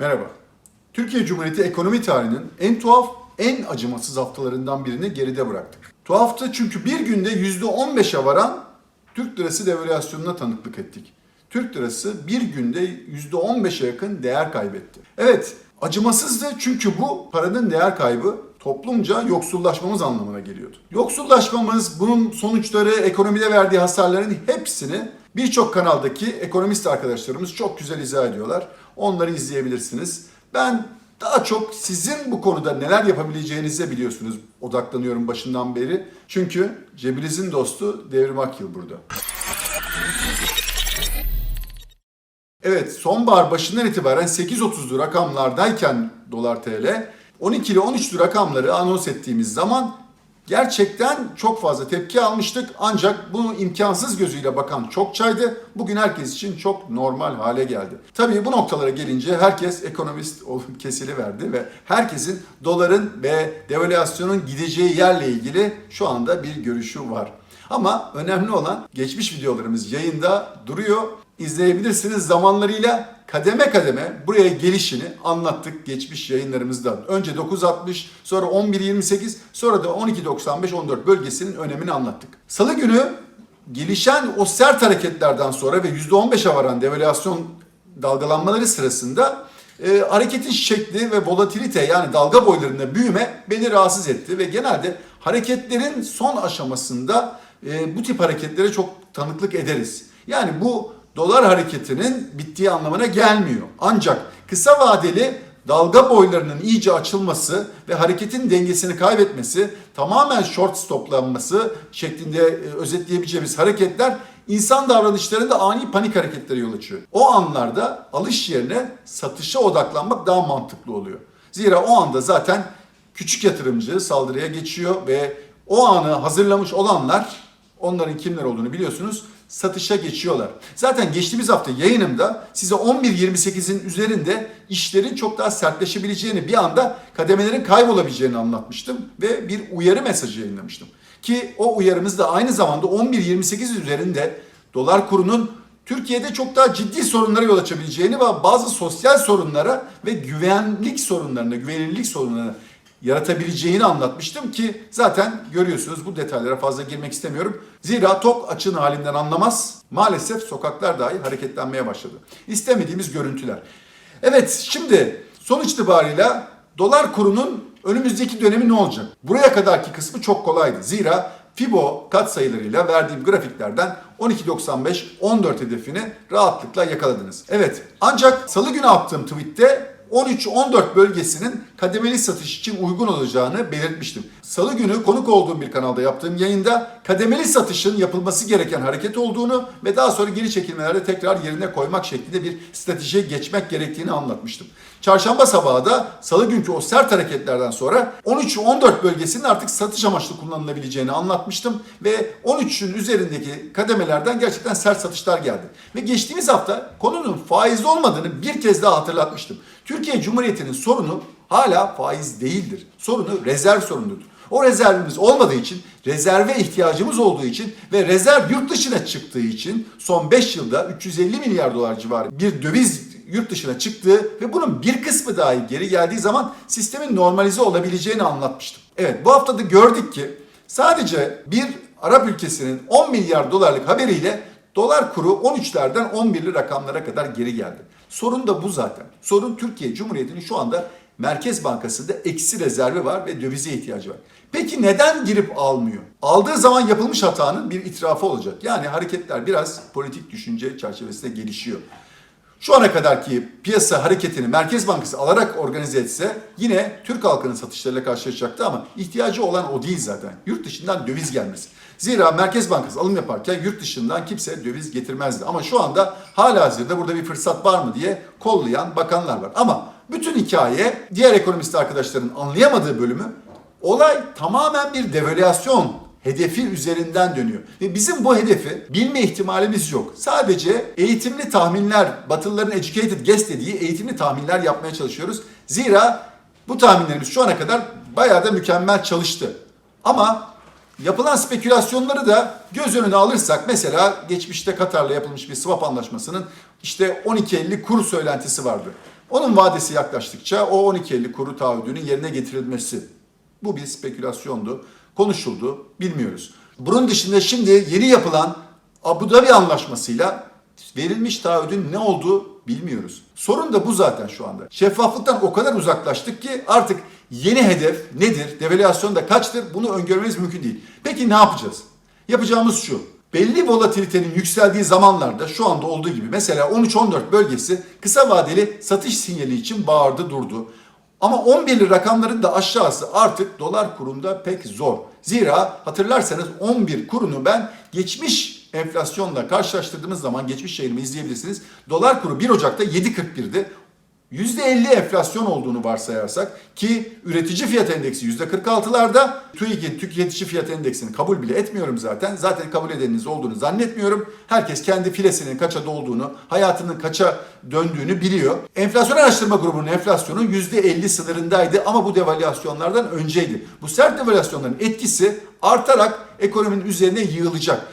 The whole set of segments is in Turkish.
Merhaba. Türkiye Cumhuriyeti ekonomi tarihinin en tuhaf, en acımasız haftalarından birini geride bıraktık. Tuhaftı çünkü bir günde %15'e varan Türk lirası devalüasyonuna tanıklık ettik. Türk lirası bir günde %15'e yakın değer kaybetti. Evet, acımasızdı çünkü bu paranın değer kaybı toplumca yoksullaşmamız anlamına geliyordu. Yoksullaşmamız, bunun sonuçları, ekonomide verdiği hasarların hepsini birçok kanaldaki ekonomist arkadaşlarımız çok güzel izah ediyorlar. Onları izleyebilirsiniz. Ben daha çok sizin bu konuda neler yapabileceğinize biliyorsunuz odaklanıyorum başından beri. Çünkü cebinizin dostu Devrim Akyıl burada. Evet sonbahar başından itibaren 8.30'lu rakamlardayken dolar TL 12 ile 13'lü rakamları anons ettiğimiz zaman gerçekten çok fazla tepki almıştık. Ancak bunu imkansız gözüyle bakan çok çaydı. Bugün herkes için çok normal hale geldi. Tabii bu noktalara gelince herkes ekonomist kesili verdi ve herkesin doların ve devalüasyonun gideceği yerle ilgili şu anda bir görüşü var. Ama önemli olan geçmiş videolarımız yayında duruyor. İzleyebilirsiniz zamanlarıyla kademe kademe buraya gelişini anlattık geçmiş yayınlarımızda. Önce 9.60, sonra 11.28, sonra da 12.95-14 bölgesinin önemini anlattık. Salı günü gelişen o sert hareketlerden sonra ve %15'e varan devalüasyon dalgalanmaları sırasında e, hareketin şekli ve volatilite yani dalga boylarında büyüme beni rahatsız etti ve genelde hareketlerin son aşamasında e, bu tip hareketlere çok tanıklık ederiz. Yani bu dolar hareketinin bittiği anlamına gelmiyor. Ancak kısa vadeli dalga boylarının iyice açılması ve hareketin dengesini kaybetmesi, tamamen short stoplanması şeklinde e, özetleyebileceğimiz hareketler insan davranışlarında ani panik hareketlere yol açıyor. O anlarda alış yerine satışa odaklanmak daha mantıklı oluyor. Zira o anda zaten küçük yatırımcı saldırıya geçiyor ve o anı hazırlamış olanlar onların kimler olduğunu biliyorsunuz satışa geçiyorlar. Zaten geçtiğimiz hafta yayınımda size 11.28'in üzerinde işlerin çok daha sertleşebileceğini bir anda kademelerin kaybolabileceğini anlatmıştım ve bir uyarı mesajı yayınlamıştım. Ki o uyarımız da aynı zamanda 11.28 üzerinde dolar kurunun Türkiye'de çok daha ciddi sorunlara yol açabileceğini ve bazı sosyal sorunlara ve güvenlik sorunlarına, güvenilirlik sorunlarına yaratabileceğini anlatmıştım ki zaten görüyorsunuz bu detaylara fazla girmek istemiyorum. Zira tok açığın halinden anlamaz. Maalesef sokaklar dahi hareketlenmeye başladı. İstemediğimiz görüntüler. Evet şimdi sonuç itibarıyla dolar kurunun önümüzdeki dönemi ne olacak? Buraya kadarki kısmı çok kolaydı. Zira Fibo katsayılarıyla verdiğim grafiklerden 12.95-14 hedefini rahatlıkla yakaladınız. Evet ancak salı günü attığım tweette 13-14 bölgesinin kademeli satış için uygun olacağını belirtmiştim. Salı günü konuk olduğum bir kanalda yaptığım yayında kademeli satışın yapılması gereken hareket olduğunu ve daha sonra geri çekilmelerde tekrar yerine koymak şeklinde bir stratejiye geçmek gerektiğini anlatmıştım. Çarşamba sabahı da salı günkü o sert hareketlerden sonra 13-14 bölgesinin artık satış amaçlı kullanılabileceğini anlatmıştım ve 13'ün üzerindeki kademelerden gerçekten sert satışlar geldi. Ve geçtiğimiz hafta konunun faiz olmadığını bir kez daha hatırlatmıştım. Türkiye Cumhuriyeti'nin sorunu hala faiz değildir. Sorunu rezerv sorunudur. O rezervimiz olmadığı için, rezerve ihtiyacımız olduğu için ve rezerv yurt dışına çıktığı için son 5 yılda 350 milyar dolar civarı bir döviz yurt dışına çıktığı ve bunun bir kısmı dahi geri geldiği zaman sistemin normalize olabileceğini anlatmıştım. Evet bu hafta da gördük ki sadece bir Arap ülkesinin 10 milyar dolarlık haberiyle dolar kuru 13'lerden 11'li rakamlara kadar geri geldi. Sorun da bu zaten. Sorun Türkiye Cumhuriyeti'nin şu anda Merkez Bankası'nda eksi rezervi var ve dövize ihtiyacı var. Peki neden girip almıyor? Aldığı zaman yapılmış hatanın bir itirafı olacak. Yani hareketler biraz politik düşünce çerçevesinde gelişiyor. Şu ana kadarki piyasa hareketini Merkez Bankası alarak organize etse yine Türk halkının satışlarıyla karşılaşacaktı ama ihtiyacı olan o değil zaten. Yurt dışından döviz gelmesi. Zira Merkez Bankası alım yaparken yurt dışından kimse döviz getirmezdi. Ama şu anda hala hazırda burada bir fırsat var mı diye kollayan bakanlar var. Ama bütün hikaye diğer ekonomist arkadaşların anlayamadığı bölümü olay tamamen bir devalüasyon hedefi üzerinden dönüyor. Ve bizim bu hedefi bilme ihtimalimiz yok. Sadece eğitimli tahminler, Batılıların educated guess dediği eğitimli tahminler yapmaya çalışıyoruz. Zira bu tahminlerimiz şu ana kadar bayağı da mükemmel çalıştı. Ama yapılan spekülasyonları da göz önüne alırsak mesela geçmişte Katar'la yapılmış bir swap anlaşmasının işte 12.50 kur söylentisi vardı. Onun vadesi yaklaştıkça o 12.50 kuru taahhüdünün yerine getirilmesi. Bu bir spekülasyondu. Konuşuldu. Bilmiyoruz. Bunun dışında şimdi yeni yapılan Abu Dhabi anlaşmasıyla verilmiş taahhüdün ne olduğu bilmiyoruz. Sorun da bu zaten şu anda. Şeffaflıktan o kadar uzaklaştık ki artık yeni hedef nedir, devalüasyon da kaçtır bunu öngörmemiz mümkün değil. Peki ne yapacağız? Yapacağımız şu. Belli volatilitenin yükseldiği zamanlarda şu anda olduğu gibi mesela 13-14 bölgesi kısa vadeli satış sinyali için bağırdı durdu. Ama 11'li rakamların da aşağısı artık dolar kurunda pek zor. Zira hatırlarsanız 11 kurunu ben geçmiş enflasyonla karşılaştırdığımız zaman geçmiş yayınımı izleyebilirsiniz. Dolar kuru 1 Ocak'ta 7.41'di. %50 enflasyon olduğunu varsayarsak ki üretici fiyat endeksi %46'larda TÜİK'in tüketici fiyat endeksini kabul bile etmiyorum zaten. Zaten kabul edeniniz olduğunu zannetmiyorum. Herkes kendi filesinin kaça dolduğunu, hayatının kaça döndüğünü biliyor. Enflasyon araştırma grubunun enflasyonu %50 sınırındaydı ama bu devalüasyonlardan önceydi. Bu sert devalüasyonların etkisi artarak ekonominin üzerine yığılacak.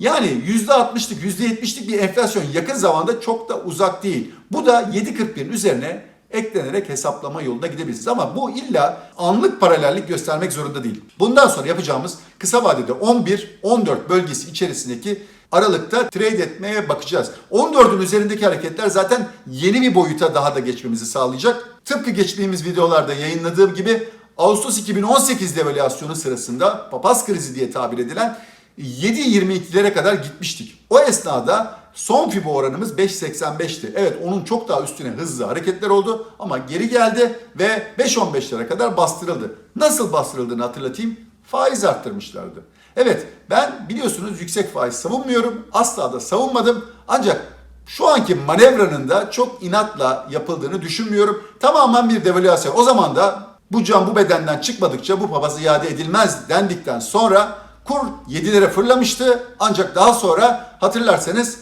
Yani %60'lık %70'lik bir enflasyon yakın zamanda çok da uzak değil. Bu da 7.41'in üzerine eklenerek hesaplama yoluna gidebilirsiniz. Ama bu illa anlık paralellik göstermek zorunda değil. Bundan sonra yapacağımız kısa vadede 11-14 bölgesi içerisindeki aralıkta trade etmeye bakacağız. 14'ün üzerindeki hareketler zaten yeni bir boyuta daha da geçmemizi sağlayacak. Tıpkı geçtiğimiz videolarda yayınladığım gibi Ağustos 2018 devalüasyonu sırasında papaz krizi diye tabir edilen 7.22'lere kadar gitmiştik. O esnada son FIBO oranımız 5.85'ti. Evet onun çok daha üstüne hızlı hareketler oldu ama geri geldi ve 5.15'lere kadar bastırıldı. Nasıl bastırıldığını hatırlatayım. Faiz arttırmışlardı. Evet ben biliyorsunuz yüksek faiz savunmuyorum. Asla da savunmadım. Ancak şu anki manevranın da çok inatla yapıldığını düşünmüyorum. Tamamen bir devalüasyon. O zaman da bu can bu bedenden çıkmadıkça bu papaz iade edilmez dendikten sonra kur 7'lere fırlamıştı. Ancak daha sonra hatırlarsanız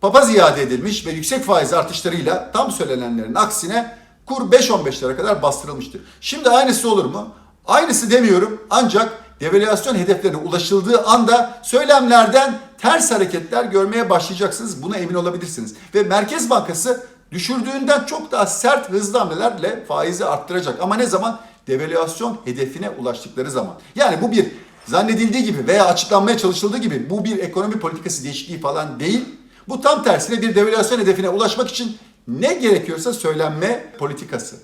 papaz iade edilmiş ve yüksek faiz artışlarıyla tam söylenenlerin aksine kur 5-15'lere kadar bastırılmıştı. Şimdi aynısı olur mu? Aynısı demiyorum ancak devalüasyon hedeflerine ulaşıldığı anda söylemlerden ters hareketler görmeye başlayacaksınız. Buna emin olabilirsiniz. Ve Merkez Bankası düşürdüğünden çok daha sert hızlı hamlelerle faizi arttıracak. Ama ne zaman? Devalüasyon hedefine ulaştıkları zaman. Yani bu bir zannedildiği gibi veya açıklanmaya çalışıldığı gibi bu bir ekonomi politikası değişikliği falan değil. Bu tam tersine bir devalüasyon hedefine ulaşmak için ne gerekiyorsa söylenme politikası.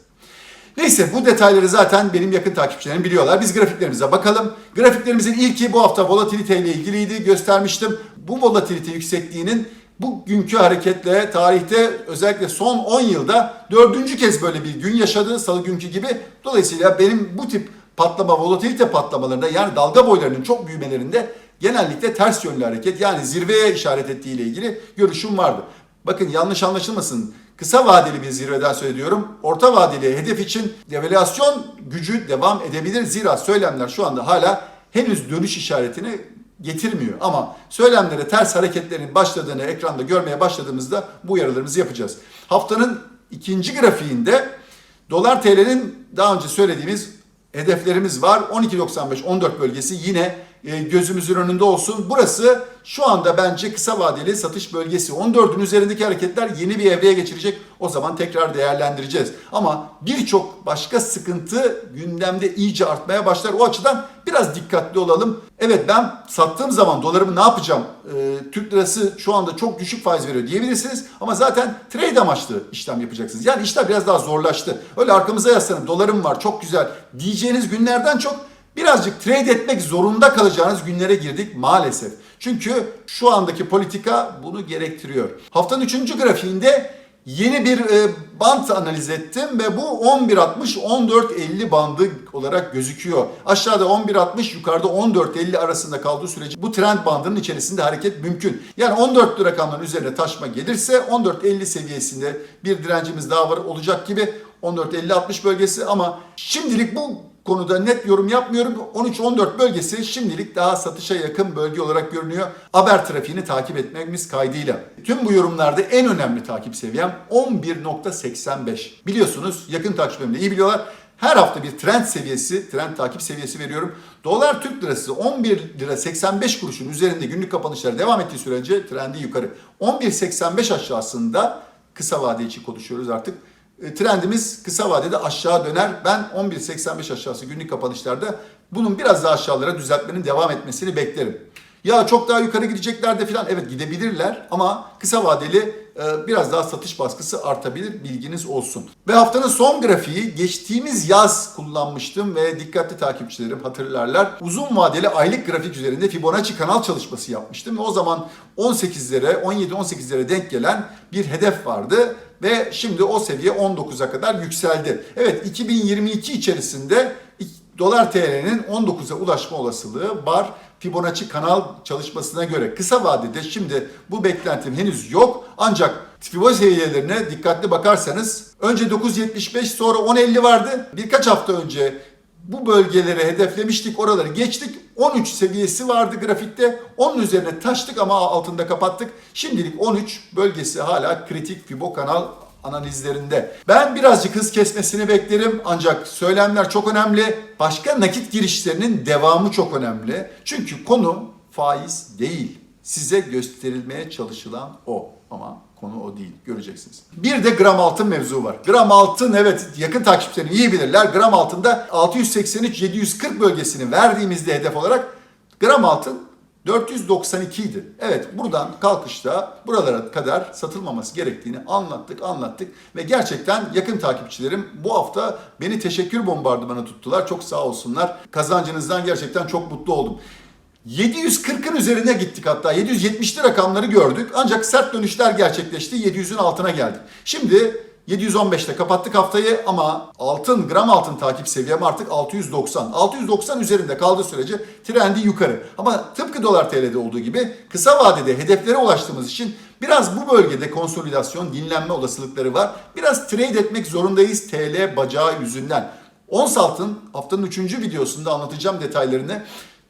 Neyse bu detayları zaten benim yakın takipçilerim biliyorlar. Biz grafiklerimize bakalım. Grafiklerimizin ilki bu hafta volatilite ile ilgiliydi. Göstermiştim. Bu volatilite yüksekliğinin bugünkü hareketle tarihte özellikle son 10 yılda dördüncü kez böyle bir gün yaşadığı salı günkü gibi. Dolayısıyla benim bu tip patlama, volatilite patlamalarında yani dalga boylarının çok büyümelerinde genellikle ters yönlü hareket yani zirveye işaret ettiği ile ilgili görüşüm vardı. Bakın yanlış anlaşılmasın. Kısa vadeli bir zirveden söylüyorum. Orta vadeli hedef için devalüasyon gücü devam edebilir. Zira söylemler şu anda hala henüz dönüş işaretini getirmiyor. Ama söylemlere ters hareketlerin başladığını ekranda görmeye başladığımızda bu uyarılarımızı yapacağız. Haftanın ikinci grafiğinde dolar TL'nin daha önce söylediğimiz hedeflerimiz var. 12.95-14 bölgesi yine gözümüzün önünde olsun. Burası şu anda bence kısa vadeli satış bölgesi. 14'ün üzerindeki hareketler yeni bir evreye geçirecek. O zaman tekrar değerlendireceğiz. Ama birçok başka sıkıntı gündemde iyice artmaya başlar. O açıdan biraz dikkatli olalım. Evet ben sattığım zaman dolarımı ne yapacağım? Ee, Türk lirası şu anda çok düşük faiz veriyor diyebilirsiniz. Ama zaten trade amaçlı işlem yapacaksınız. Yani işler biraz daha zorlaştı. Öyle arkamıza yaslanıp dolarım var çok güzel diyeceğiniz günlerden çok birazcık trade etmek zorunda kalacağınız günlere girdik maalesef. Çünkü şu andaki politika bunu gerektiriyor. Haftanın 3. grafiğinde yeni bir e, bant analiz ettim ve bu 11.60-14.50 bandı olarak gözüküyor. Aşağıda 11.60 yukarıda 14.50 arasında kaldığı sürece bu trend bandının içerisinde hareket mümkün. Yani 14 rakamların üzerine taşma gelirse 14.50 seviyesinde bir direncimiz daha var olacak gibi 14.50-60 bölgesi ama şimdilik bu konuda net yorum yapmıyorum. 13-14 bölgesi şimdilik daha satışa yakın bölge olarak görünüyor. Haber trafiğini takip etmemiz kaydıyla. Tüm bu yorumlarda en önemli takip seviyem 11.85. Biliyorsunuz yakın takipçilerim de iyi biliyorlar. Her hafta bir trend seviyesi, trend takip seviyesi veriyorum. Dolar Türk lirası 11 lira 85 kuruşun üzerinde günlük kapanışlar devam ettiği sürece trendi yukarı. 11.85 aşağısında kısa vade için konuşuyoruz artık trendimiz kısa vadede aşağı döner. Ben 11.85 aşağısı günlük kapanışlarda bunun biraz daha aşağılara düzeltmenin devam etmesini beklerim. Ya çok daha yukarı gidecekler de filan evet gidebilirler ama kısa vadeli e, biraz daha satış baskısı artabilir bilginiz olsun. Ve haftanın son grafiği geçtiğimiz yaz kullanmıştım ve dikkatli takipçilerim hatırlarlar. Uzun vadeli aylık grafik üzerinde Fibonacci kanal çalışması yapmıştım ve o zaman 18'lere 17-18'lere denk gelen bir hedef vardı ve şimdi o seviye 19'a kadar yükseldi. Evet 2022 içerisinde dolar TL'nin 19'a ulaşma olasılığı var. Fibonacci kanal çalışmasına göre kısa vadede şimdi bu beklentim henüz yok. Ancak Fibonacci seviyelerine dikkatli bakarsanız önce 9.75 sonra 10.50 vardı. Birkaç hafta önce bu bölgeleri hedeflemiştik. Oraları geçtik. 13 seviyesi vardı grafikte. Onun üzerine taştık ama altında kapattık. Şimdilik 13 bölgesi hala kritik Fibo kanal analizlerinde. Ben birazcık hız kesmesini beklerim ancak söylemler çok önemli. Başka nakit girişlerinin devamı çok önemli. Çünkü konu faiz değil. Size gösterilmeye çalışılan o ama konu o değil. Göreceksiniz. Bir de gram altın mevzu var. Gram altın evet yakın takipçilerim iyi bilirler. Gram altında 683-740 bölgesini verdiğimizde hedef olarak gram altın 492 idi. Evet buradan kalkışta buralara kadar satılmaması gerektiğini anlattık anlattık ve gerçekten yakın takipçilerim bu hafta beni teşekkür bombardımanı tuttular. Çok sağ olsunlar. Kazancınızdan gerçekten çok mutlu oldum. 740'ın üzerine gittik hatta 770'li rakamları gördük ancak sert dönüşler gerçekleşti 700'ün altına geldik. Şimdi 715'te kapattık haftayı ama altın gram altın takip seviyem artık 690. 690 üzerinde kaldığı sürece trendi yukarı. Ama tıpkı dolar TL'de olduğu gibi kısa vadede hedeflere ulaştığımız için biraz bu bölgede konsolidasyon, dinlenme olasılıkları var. Biraz trade etmek zorundayız TL bacağı yüzünden. Ons altın haftanın 3. videosunda anlatacağım detaylarını.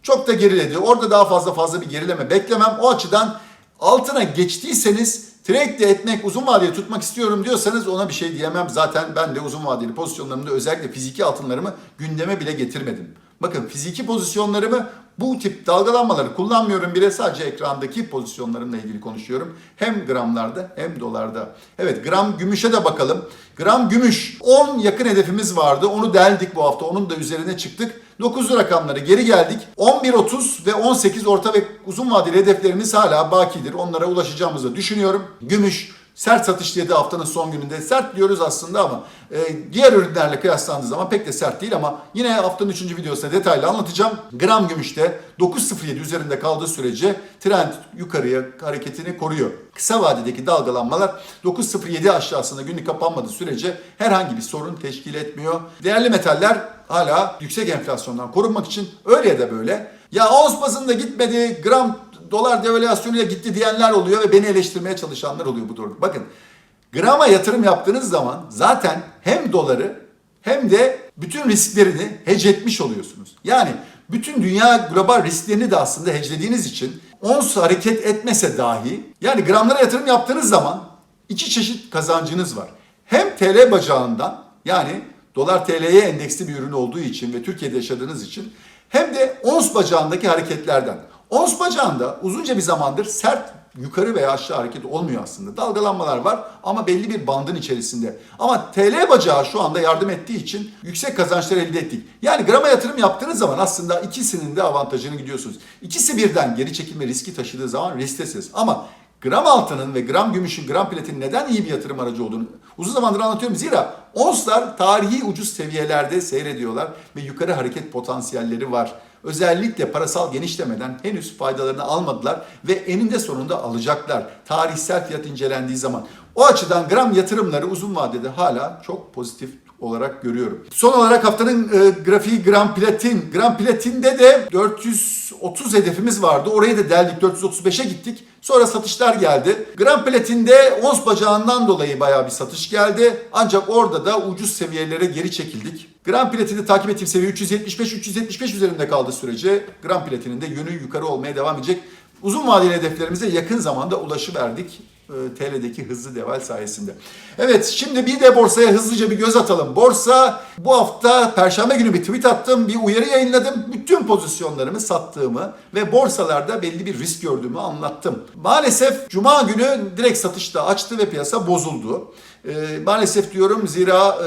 Çok da geriledi. Orada daha fazla fazla bir gerileme beklemem. O açıdan altına geçtiyseniz trade de etmek, uzun vadeli tutmak istiyorum diyorsanız ona bir şey diyemem. Zaten ben de uzun vadeli pozisyonlarımda özellikle fiziki altınlarımı gündeme bile getirmedim. Bakın fiziki pozisyonlarımı bu tip dalgalanmaları kullanmıyorum bile sadece ekrandaki pozisyonlarımla ilgili konuşuyorum. Hem gramlarda hem dolarda. Evet gram gümüşe de bakalım. Gram gümüş 10 yakın hedefimiz vardı. Onu deldik bu hafta. Onun da üzerine çıktık. 9'lu rakamları geri geldik. 11.30 ve 18 orta ve uzun vadeli hedeflerimiz hala bakidir. Onlara ulaşacağımızı düşünüyorum. Gümüş sert satış dedi haftanın son gününde. Sert diyoruz aslında ama e, diğer ürünlerle kıyaslandığı zaman pek de sert değil ama yine haftanın 3. videosunda detaylı anlatacağım. Gram gümüşte 9.07 üzerinde kaldığı sürece trend yukarıya hareketini koruyor. Kısa vadedeki dalgalanmalar 9.07 aşağısında günlük kapanmadığı sürece herhangi bir sorun teşkil etmiyor. Değerli metaller hala yüksek enflasyondan korunmak için öyle ya da böyle. Ya ons bazında gitmedi, gram dolar devalüasyonuyla gitti diyenler oluyor ve beni eleştirmeye çalışanlar oluyor bu durumda. Bakın grama yatırım yaptığınız zaman zaten hem doları hem de bütün risklerini hedge etmiş oluyorsunuz. Yani bütün dünya global risklerini de aslında hedgelediğiniz için ons hareket etmese dahi yani gramlara yatırım yaptığınız zaman iki çeşit kazancınız var. Hem TL bacağından yani dolar TL'ye endeksli bir ürün olduğu için ve Türkiye'de yaşadığınız için hem de ons bacağındaki hareketlerden. Ons bacağında uzunca bir zamandır sert yukarı veya aşağı hareket olmuyor aslında. Dalgalanmalar var ama belli bir bandın içerisinde. Ama TL bacağı şu anda yardım ettiği için yüksek kazançlar elde ettik. Yani grama yatırım yaptığınız zaman aslında ikisinin de avantajını gidiyorsunuz. İkisi birden geri çekilme riski taşıdığı zaman risktesiniz. Ama gram altının ve gram gümüşün, gram platinin neden iyi bir yatırım aracı olduğunu uzun zamandır anlatıyorum. Zira onslar tarihi ucuz seviyelerde seyrediyorlar ve yukarı hareket potansiyelleri var. Özellikle parasal genişlemeden henüz faydalarını almadılar ve eninde sonunda alacaklar. Tarihsel fiyat incelendiği zaman. O açıdan gram yatırımları uzun vadede hala çok pozitif olarak görüyorum. Son olarak haftanın e, grafiği gram platin. Gram platinde de 430 hedefimiz vardı. Orayı da deldik 435'e gittik. Sonra satışlar geldi. Gram platinde ons bacağından dolayı bayağı bir satış geldi. Ancak orada da ucuz seviyelere geri çekildik. Gram platinde takip ettiğim seviye 375-375 üzerinde kaldığı sürece gram platinin de yönü yukarı olmaya devam edecek. Uzun vadeli hedeflerimize yakın zamanda ulaşıverdik e, TL'deki hızlı deval sayesinde. Evet şimdi bir de borsaya hızlıca bir göz atalım. Borsa bu hafta perşembe günü bir tweet attım, bir uyarı yayınladım. Bütün pozisyonlarımı sattığımı ve borsalarda belli bir risk gördüğümü anlattım. Maalesef cuma günü direkt satışta açtı ve piyasa bozuldu. E, maalesef diyorum zira e,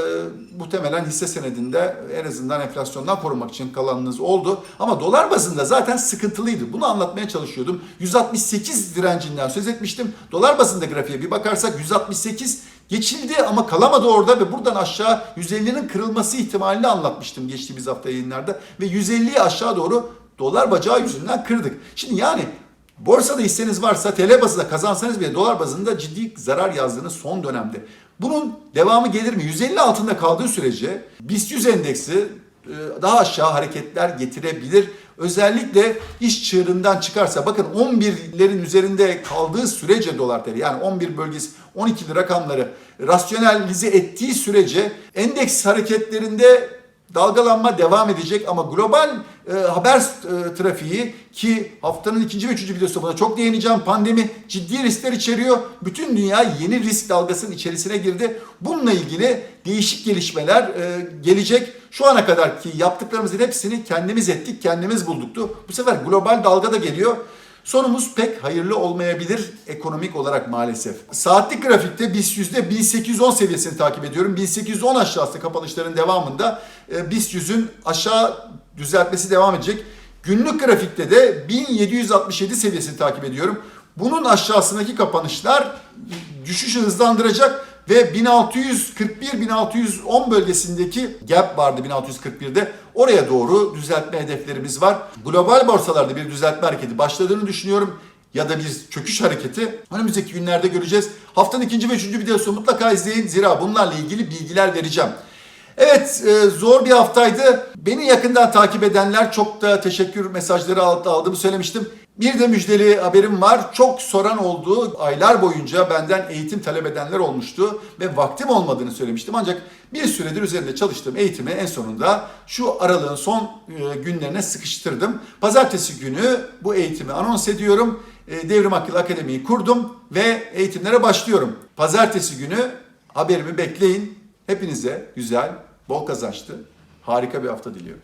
muhtemelen hisse senedinde en azından enflasyondan korunmak için kalanınız oldu. Ama dolar bazında zaten sıkıntılıydı. Bunu anlatmaya çalışıyordum. 168 direncinden söz etmiştim. Dolar bazında grafiğe bir bakarsak 168 geçildi ama kalamadı orada ve buradan aşağı 150'nin kırılması ihtimalini anlatmıştım geçtiğimiz hafta yayınlarda. Ve 150'yi aşağı doğru dolar bacağı yüzünden kırdık. Şimdi yani Borsada hisseniz varsa TL bazında kazansanız bile dolar bazında ciddi zarar yazdığınız son dönemde. Bunun devamı gelir mi? 150 altında kaldığı sürece BIST 100 endeksi e, daha aşağı hareketler getirebilir. Özellikle iş çığırından çıkarsa bakın 11'lerin üzerinde kaldığı sürece dolar TL yani 11 bölgesi 12'li rakamları rasyonalize ettiği sürece endeks hareketlerinde dalgalanma devam edecek ama global e, haber e, trafiği ki haftanın ikinci ve üçüncü videosunda buna çok değineceğim. Pandemi ciddi riskler içeriyor. Bütün dünya yeni risk dalgasının içerisine girdi. Bununla ilgili değişik gelişmeler e, gelecek. Şu ana kadar ki yaptıklarımızın hepsini kendimiz ettik, kendimiz bulduktu. Bu sefer global dalga da geliyor. Sonumuz pek hayırlı olmayabilir ekonomik olarak maalesef. Saatlik grafikte BIST yüzde 1810 seviyesini takip ediyorum. 1810 aşağısı kapanışların devamında e, BIST yüzün aşağı düzeltmesi devam edecek. Günlük grafikte de 1767 seviyesini takip ediyorum. Bunun aşağısındaki kapanışlar düşüşü hızlandıracak ve 1641-1610 bölgesindeki gap vardı 1641'de. Oraya doğru düzeltme hedeflerimiz var. Global borsalarda bir düzeltme hareketi başladığını düşünüyorum ya da bir çöküş hareketi önümüzdeki günlerde göreceğiz. Haftanın ikinci ve üçüncü videosunu mutlaka izleyin. Zira bunlarla ilgili bilgiler vereceğim. Evet e, zor bir haftaydı. Beni yakından takip edenler çok da teşekkür mesajları aldığımı söylemiştim. Bir de müjdeli haberim var. Çok soran olduğu aylar boyunca benden eğitim talep edenler olmuştu ve vaktim olmadığını söylemiştim. Ancak bir süredir üzerinde çalıştığım eğitimi en sonunda şu aralığın son e, günlerine sıkıştırdım. Pazartesi günü bu eğitimi anons ediyorum. E, Devrim Akıl Akademi'yi kurdum ve eğitimlere başlıyorum. Pazartesi günü haberimi bekleyin. Hepinize güzel, Bol kazançtı. Harika bir hafta diliyorum.